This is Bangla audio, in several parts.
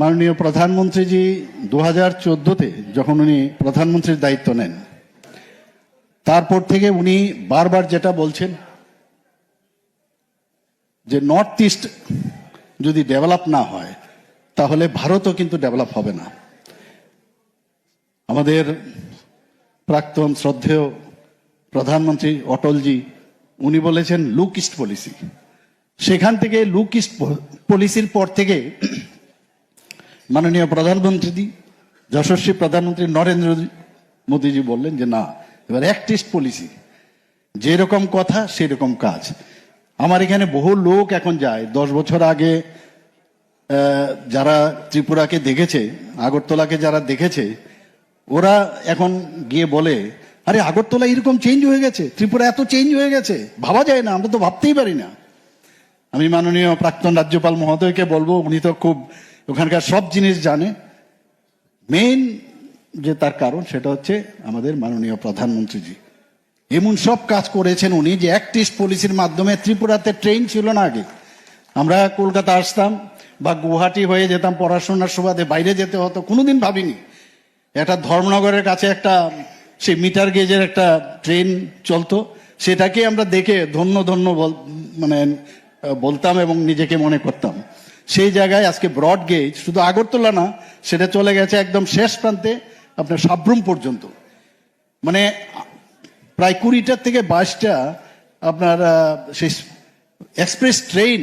মাননীয় প্রধানমন্ত্রীজি দু হাজার চোদ্দতে যখন উনি প্রধানমন্ত্রীর দায়িত্ব নেন, তারপর থেকে উনি বারবার যেটা বলছেন, যে নর্থ ইস্ট যদি ডেভেলপ না হয়, তাহলে ভারতও কিন্তু ডেভেলপ হবে না। আমাদের প্রাক্তন শ্রদ্ধেয় প্রধানমন্ত্রী অটলজি, উনি বলেছেন লুক ইস্ট পলিসি সেখান থেকে লুক ইস্ট পলিসির পর থেকে মাননীয় প্রধানমন্ত্রী যশস্বী প্রধানমন্ত্রী নরেন্দ্র মোদীজি বললেন যে, না, এবার অ্যাক্টিস্ট পলিসি। যেরকম কথা, সেরকম কাজ। আমার এখানে বহু লোক এখন যায়। দশ বছর আগে যারা ত্রিপুরাকে দেখেছে, আগরতলাকে যারা দেখেছে, ওরা এখন গিয়ে বলে, আরে, আগরতলা এরকম চেঞ্জ হয়ে গেছে। ত্রিপুরা এত চেঞ্জ হয়ে গেছে। ভাবা যায় না, আমরা তো ভাবতেই পারি না। আমি মাননীয় প্রাক্তন রাজ্যপাল মহোদয়কে বলব, উনি তো খুব ওখানকার সব জিনিস জানে। মেইন যে তার কারণ, সেটা হচ্ছে আমাদের মাননীয় প্রধানমন্ত্রীজি। এমন সব কাজ করেছেন উনি যে অ্যাক্টিস্ট পলিসির মাধ্যমে ত্রিপুরাতে ট্রেন ছিল না আগে। আমরা কলকাতা আসতাম বা গুয়াহাটি হয়ে যেতাম পড়াশোনার সুবাদে, বাইরে যেতে হতো, কোনোদিন ভাবিনি। একটা ধর্মনগরের কাছে একটা, সেই মিটার গেজের একটা ট্রেন চলতো। সেটাকে আমরা দেখে ধন্য ধন্য বল মানে বলতাম এবং নিজেকে মনে করতাম। সেই জায়গায় আজকে ব্রড গেজ শুধু আগরতলা না, সেটা চলে গেছে একদম শেষ প্রান্তে, আপনার সাব্রুম পর্যন্ত। মানে প্রায় কুড়িটার থেকে বাইশটা আপনার সেই express train,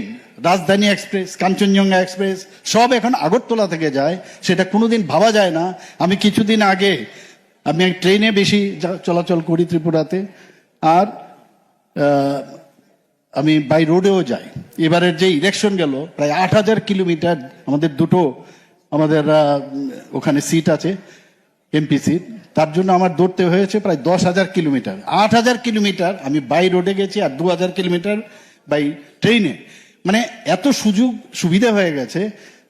Rajdhani express, Kanchenjunga express, সব এখন আগরতলা থেকে যায়। সেটা কোনোদিন ভাবা যায় না। আমি কিছুদিন আগে, আমি ট্রেনে বেশি চলাচল করি ত্রিপুরাতে, আর আমি বাই রোডেও যাই। এবারের যে ইলেকশন গেল, প্রায় আট হাজার কিলোমিটার আমাদের দুটো, আমাদের ওখানে সিট আছে এমপি সিট তার জন্য আমার দৌড়তে হয়েছে প্রায় দশ হাজার কিলোমিটার। আট হাজার কিলোমিটার আমি বাই রোডে গেছি আর দু হাজার কিলোমিটার বাই ট্রেনে মানে এত সুযোগ, সুবিধা হয়ে গেছে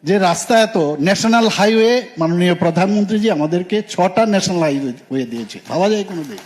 যে রাস্তা এত ন্যাশনাল হাইওয়ে মাননীয় প্রধানমন্ত্রীজি আমাদেরকে ছটা ন্যাশনাল হাইওয়ে দিয়েছে। ভাবা যায় কোনো দিন